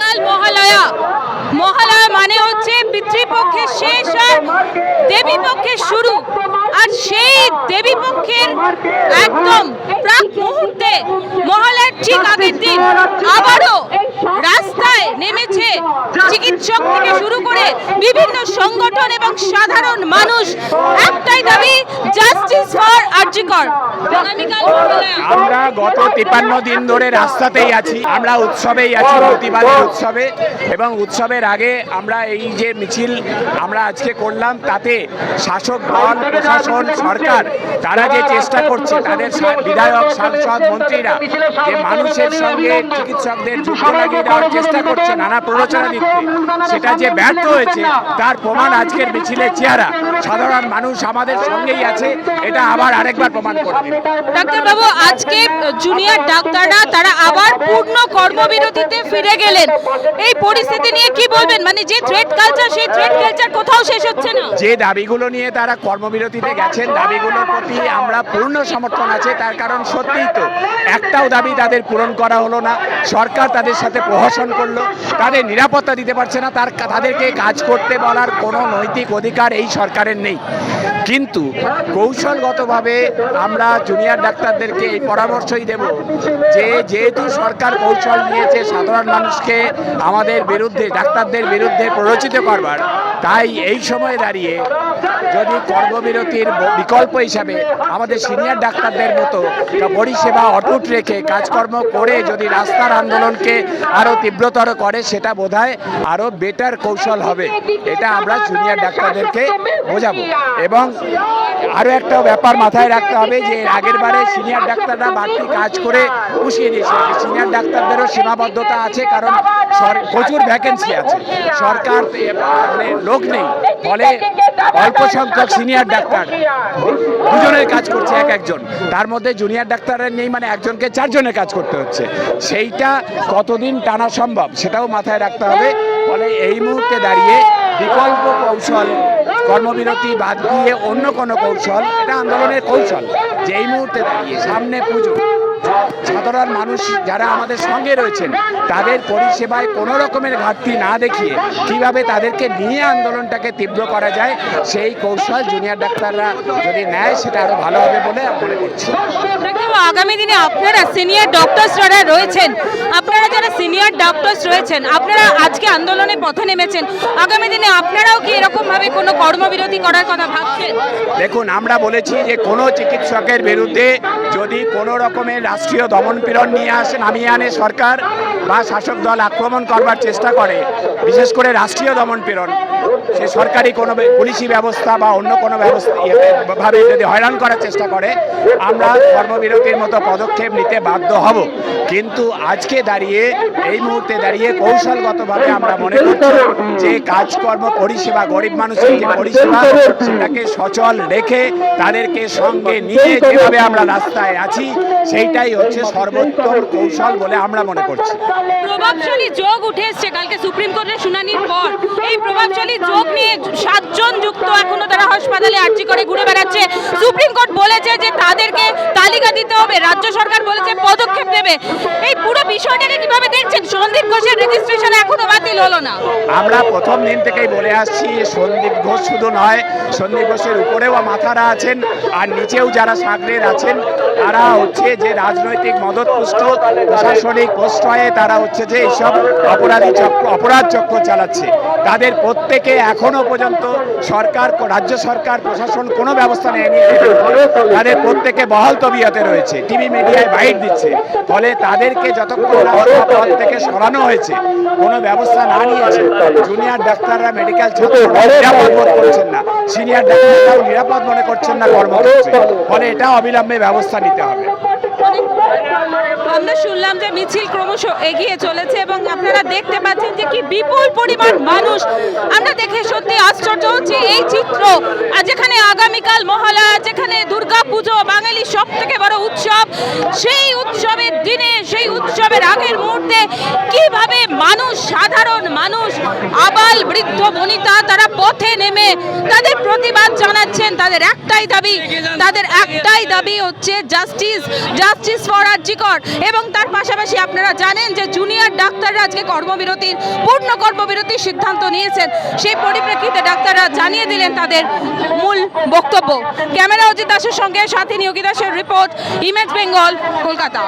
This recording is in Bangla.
আগামীকাল মহালয়া। মহালয়া মানে হচ্ছে পিতৃপক্ষের শেষ আর দেবী পক্ষের শুরু। আর সেই দেবী পক্ষের একদম প্রাক মুহূর্তে মহালয়ার ঠিক আগের দিন আবারও রাস্তায় নেমেছে। চিকিৎসক থেকে শুরু করে বিভিন্ন সংগঠন এবং সাধারণ মানুষ। একটাই দাবি জাস্টিস ফর আরজিকর আমরা গত তিপান্ন দিন ধরে রাস্তাতেই আছি। আমরা উৎসবেই আছি প্রতিবাদের উৎসবে। এবং উৎসবের আগে আমরা এই যে মিছিল আমরা আজকে করলাম, তাতে শাসক দল, প্রশাসন, সরকার, তারা যে চেষ্টা করছে, তাদের বিধায়ক, সাংসদ, মন্ত্রীরা, যে মানুষের সঙ্গে চিকিৎসকদের যুক্ত লাগিয়ে দেওয়ার চেষ্টা করছে নানা প্ররোচনা দিচ্ছে। সেটা যে ব্যর্থ হয়েছে তার প্রমাণ আজকের মিছিলের চেহারা। সাধারণ মানুষ আমাদের সঙ্গেই আছে এটা আবার আরেকবার প্রমাণ করবে ডাক্তারবাবু আজকে জুনিয়র ডাক্তাররা তারা আবার পূর্ণ কর্মবিরতিতে ফিরে গেলেন। এই পরিস্থিতি নিয়ে কি বলবেন? মানে যে থ্রেড কালচার সেই থ্রেড কালচার কোথাও শেষ হচ্ছে না। যে দাবিগুলো নিয়ে তারা কর্মবিরতিতে গেছেন, দাবিগুলোর প্রতি আমরা পূর্ণ সমর্থন আছে, তার কারণ সত্যিই তো, একটাও দাবি তাদের পূরণ করা হলো না। সরকার তাদের সাথে প্রহসন করল, তাদের নিরাপত্তা দিতে পারছে না, তার তাদেরকে কাজ করতে বলার কোনো নৈতিক অধিকার এই সরকারের নেই। কিন্তু কৌশলগতভাবে আমরা জুনিয়র ডাক্তারদেরকে এই পরামর্শই দেব যে যেহেতু সরকার কৌশল নিয়েছে সাধারণ মানুষকে আমাদের বিরুদ্ধে, ডাক্তারদের বিরুদ্ধে প্ররোচিত করবার, তাই এই সময় দাঁড়িয়ে যদি কর্মবিরতির বিকল্প হিসাবে আমাদের সিনিয়র ডাক্তারদের মতো পরিষেবা অটুট রেখে কাজকর্ম করে যদি রাস্তার আন্দোলনকে আরও তীব্রতর করে, সেটা বোধহয় আরও বেটার কৌশল হবে। এটা আমরা জুনিয়র ডাক্তারদেরকে বোঝাবো। এবং আরও একটা ব্যাপার মাথায় রাখতে হবে যে আগের বারে সিনিয়র ডাক্তাররা বাড়তি কাজ করে পুষিয়ে দিয়েছে। সিনিয়র ডাক্তারদেরও সীমাবদ্ধতা আছে, কারণ প্রচুর ভ্যাকেন্সি আছে। সরকার মানে লোক নেই। ফলে অল্প সংখ্যক সিনিয়র ডাক্তার দুজনের কাজ করছে এক একজন। তার মধ্যে জুনিয়র ডাক্তারের নেই মানে একজনকে চারজনের কাজ করতে হচ্ছে। সেইটা কতদিন টানা সম্ভব সেটাও মাথায় রাখতে হবে। ফলে এই মুহূর্তে দাঁড়িয়ে বিকল্প কৌশল, কর্মবিরতি বাদ দিয়ে অন্য কোনো কৌশল, এটা আন্দোলনের কৌশল, যে এই মুহূর্তে দাঁড়িয়ে সামনে পুজো। সাধারণ মানুষ যারা আমাদের সঙ্গে রয়েছেন তাদের পরিষেবায় কোনো রকমের ঘাটতি না দেখিয়ে কীভাবে তাদেরকে নিয়ে আন্দোলনটাকে তীব্র করা যায় সেই কৌশল জুনিয়র ডাক্তাররা যদি নেয় সেটা আরও ভালো হবে বলে মনে করছি। আগামী দিনে আপনারা সিনিয়র ডক্টরস যারা রয়েছেন আপনারা যারা সিনিয়র ডক্টরস রয়েছেন আপনারা আজকে আন্দোলনে পথে নেমেছেন আগামী দিনে আপনারাও কি এরকম ভাবে কোনো কর্মবিরতি করার কথা ভাবছেন? দেখুন আমরা বলেছি যে কোনো চিকিৎসকের বিরুদ্ধে যদি কোনো রকমের রাষ্ট্রীয় দমনপীড়ন নিয়ে আসে, নামিয়ে আনে সরকার বা শাসক দল আক্রমণ করবার চেষ্টা করে। বিশেষ করে রাষ্ট্রীয় দমনপীড়ন সে সরকারি কোনো পুলিশি ব্যবস্থা বা অন্য কোনো ব্যবস্থা ইয়ে- ভাবে যদি হয়রান করার চেষ্টা করে, আমরা কর্মবিরতির মতো পদক্ষেপ নিতে বাধ্য হব। কিন্তু আজকে দাঁড়িয়ে, এই মুহূর্তে দাঁড়িয়ে কৌশলগতভাবে আমরা মনে করছি যে কাজকর্ম, পরিষেবা, গরিব মানুষের যে পরিষেবা, সেটাকে সচল রেখে তাদেরকে সঙ্গে নিয়ে যেভাবে আমরা রাস্তায় আছি, সেইটাই হচ্ছে সর্বোত্তম কৌশল বলে আমরা মনে করছি। প্রভাবশালী যোগ উঠে এসছে কালকে সুপ্রিম কোর্টের শুনানির পর। এই প্রভাবশালী যোগ নিয়ে সাতজন যুক্ত এখনও তারা হাসপাতালে আর্জি করে ঘুরে বেড়াচ্ছে। সুপ্রিম কোর্ট বলেছে যে তাদেরকে তালিকা দিতে হবে। রাজ্য সরকার বলেছে পদক্ষেপ নেবে। এই পুরো বিষয়টাকে কীভাবে দেখছেন? সন্দীপ ঘোষের রেজিস্ট্রেশন এখনও বাতিল হলো না। আমরা প্রথম দিন থেকেই বলে আসছি, সন্দীপ ঘোষ শুধু নয়, সন্দীপ ঘোষের উপরেও মাথারা আছেন, আর নিচেও যারা সাগরের আছেন, তারা হচ্ছে যে রাজনৈতিক মদতপুষ্ট, প্রশাসনিক প্রশ্রয়ে তারা হচ্ছে যে এইসব অপরাধী চক্র, অপরাধ চক্র চালাচ্ছে। তাদের প্রত্যেকে এখনও পর্যন্ত সরকার, রাজ্য সরকার, প্রশাসন কোনো ব্যবস্থা নেয়নি। তাদের প্রত্যেকে বহাল তবিয়তে রয়েছে। টিভি মিডিয়ায় বাইট দিচ্ছে। ফলে তাদেরকে যতক্ষণ থেকে সরানো হয়েছে, কোনো ব্যবস্থা না নিয়েছে জুনিয়র ডাক্তাররা মেডিকেল ছাত্ররা নিরাপদ বোধ করছেন না। সিনিয়র ডাক্তাররাও নিরাপদ মনে করছেন না কর্মক্ষেত্রে। ফলে এটা অবিলম্বে ব্যবস্থা নিতে হবে। আমরা শুনলাম যে মিছিল ক্রমশ এগিয়ে চলেছে এবং আপনারা দেখতে পাচ্ছেন যে কি বিপুল পরিমাণ মানুষ। আমরা দেখে সত্যি আশ্চর্য হচ্ছে এই চিত্র। আর যেখানে আগামীকাল মহালয়া, যেখানে দুর্গা পুজো বাঙালির সব থেকে বড় উৎসব, সেই উৎসবের দিনে, সেই উৎসবের আগের মুহূর্তে কীভাবে সাধারণ মানুষ, আবাল বৃদ্ধ বনিতা তারা পথে নেমে তাদের প্রতিবাদ জানাচ্ছেন। তাদের একটাই দাবি, তাদের একটাই দাবি হচ্ছে জাস্টিস জাস্টিস ফর আর্জিকর এবং তার পাশাপাশি আপনারা জানেন যে জুনিয়র ডাক্তাররা আজকে কর্মবিরতির, পূর্ণ কর্মবিরতির সিদ্ধান্ত নিয়েছেন। সেই পরিপ্রেক্ষিতে ডাক্তাররা জানিয়ে দিলেন তাদের মূল বক্তব্য। ক্যামেরা অজিত দাসের সঙ্গে সাথী নিয়োগী দাসের রিপোর্ট ইমেজ বেঙ্গল কলকাতা।